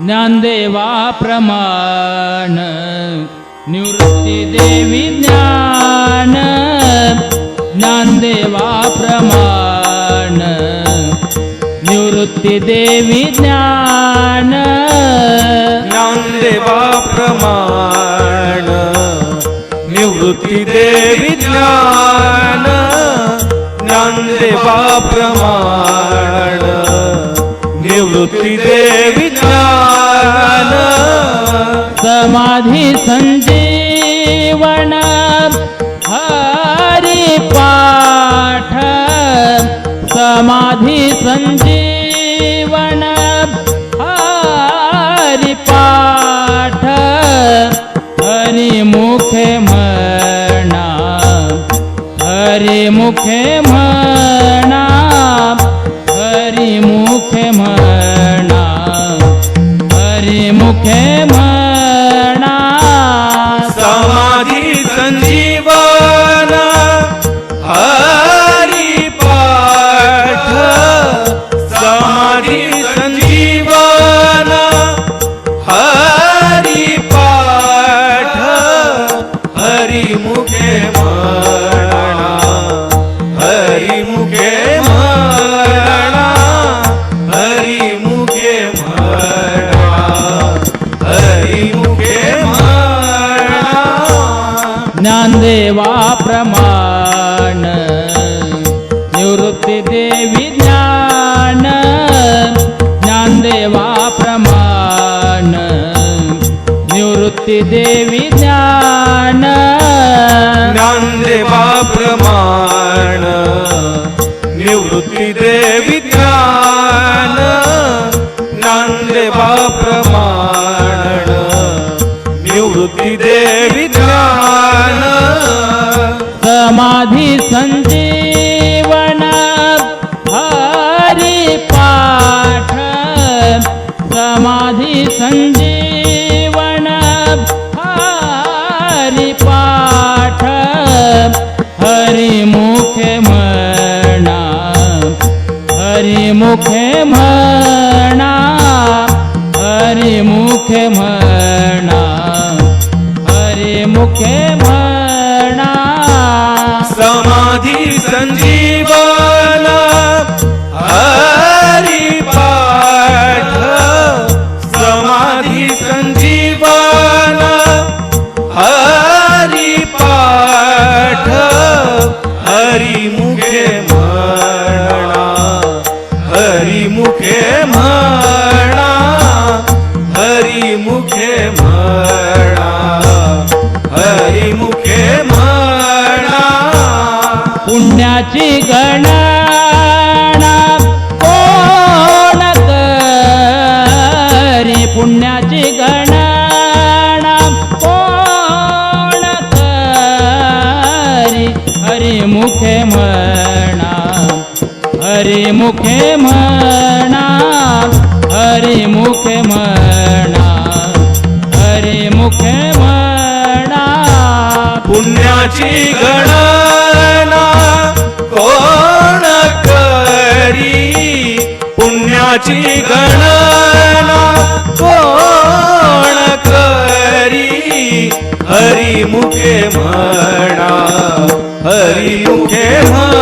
ज्ञानदेवा प्रमाण निवृत्ती देवी ज्ञान ज्ञानदेवा प्रमाण निवृत्ती देवी ज्ञान ज्ञानदेवा प्रमाण निवृत्ती देवी ज्ञान ज्ञानदेवा प्रमाण निवृत्ती देवी ज्ञान। समाधी संजीवन हरी पाठ समाधी संजीवन हरी पाठ हरि मुखे म्हणा हरि मुखे म्हणा हरि मुखे म्हणा हरि मुखे म्हणा ज्ञानदेवा प्रमाण निवृत्ती देवी ज्ञान ज्ञानदेवा प्रमाण निवृत्ती देवी ज्ञान। ज्ञानदेवा प्रमाण निवृत्ती देवी ज्ञान ज्ञानदेवा प्रमाण निवृत्ती देवी ज्ञान। समाधी संजीवन हरि पाठ समाधी संजीवन हरि पाठ हरि मुखे म्हणा हरि मुखे म्हणा हरि मुखे म्हणा हरि मुखे समाधी संजीवन पुण्याची गणना कोण करी? पुण्याची गणना कोण करी? हरी मुखे म्हणा हरी मुखे म्हणा हरी मुखे म्हणा हरी मुखे म्हणा पुण्याची गणना पुण्याची गणना कोण करी? हरी मुखे म्हणा हरी मुखे म्हणा.